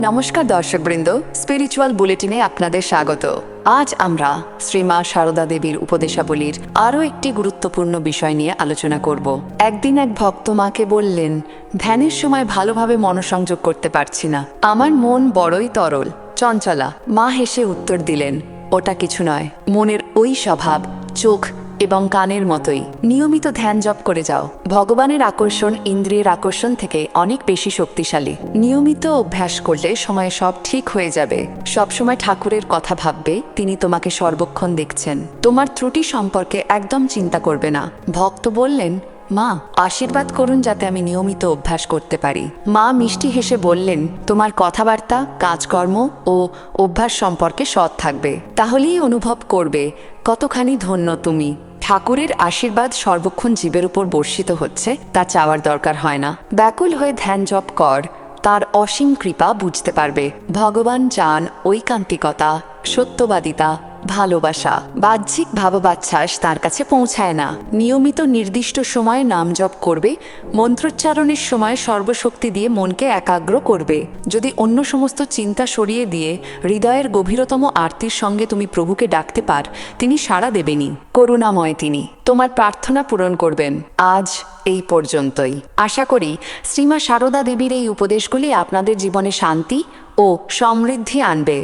নমস্কার দর্শকবৃন্দ স্পিরিচুয়াল বুলেটিনে আপনাদের স্বাগত। আজ আমরা শ্রীমা সারদা দেবীর উপদেশাবলীর আরও একটি গুরুত্বপূর্ণ বিষয় নিয়ে আলোচনা করব। একদিন এক ভক্ত মাকে বললেন, ধ্যানের সময় ভালোভাবে মনোসংযোগ করতে পারছি না। আমার মন বড়ই তরল, চঞ্চলা। মা হেসে উত্তর দিলেন, ওটা কিছু নয়। মনের ওই স্বভাব চোখ এবং কানের মতোই। নিয়মিত ধ্যান জপ করে যাও। ভগবানের আকর্ষণ ইন্দ্রিয়ের আকর্ষণ থেকে অনেক বেশি শক্তিশালী। নিয়মিত অভ্যাস করলে সময়ে সব ঠিক হয়ে যাবে। সবসময় ঠাকুরের কথা ভাববে, তিনি তোমাকে সর্বক্ষণ দেখছেন। তোমার ত্রুটি সম্পর্কে একদম চিন্তা করবে না। ভক্ত বললেন, মা, আশীর্বাদ করুন যাতে আমি নিয়মিত অভ্যাস করতে পারি। মা মিষ্টি হেসে বললেন, তোমার কথাবার্তা, কাজকর্ম ও অভ্যাস সম্পর্কে সৎ থাকবে। তাহলেই অনুভব করবে কতখানি ধন্য তুমি। ঠাকুরের আশীর্বাদ সর্বক্ষণ জীবের উপর বর্ষিত হচ্ছে, তা চাওয়ার দরকার হয় না। ব্যাকুল হয়ে ধ্যান জপ কর, তার অসীম কৃপা বুঝতে পারবে। ভগবান চান ঐকান্তিকতা, সত্যবাদিতা ভালোবাসা, বাহ্যিক ভাববাচ্ছ্বাস তার কাছে পৌঁছায় না। নিয়মিত নির্দিষ্ট সময়ে নাম জপ করবে, মন্ত্রোচ্চারণের সময় সর্বশক্তি দিয়ে মনকে একাগ্র করবে। যদি অন্য সমস্ত চিন্তা সরিয়ে দিয়ে হৃদয়ের গভীরতম আরতির সঙ্গে তুমি প্রভুকে ডাকতে পার, তিনি সাড়া দেবেনি করুণাময় তিনি। তোমার প্রার্থনা পূরণ করবেন আজ এই পর্যন্তই। আশা করি শ্রীমা সারদা দেবীর এই উপদেশগুলি আপনাদের জীবনে শান্তি ও সমৃদ্ধি আনবে।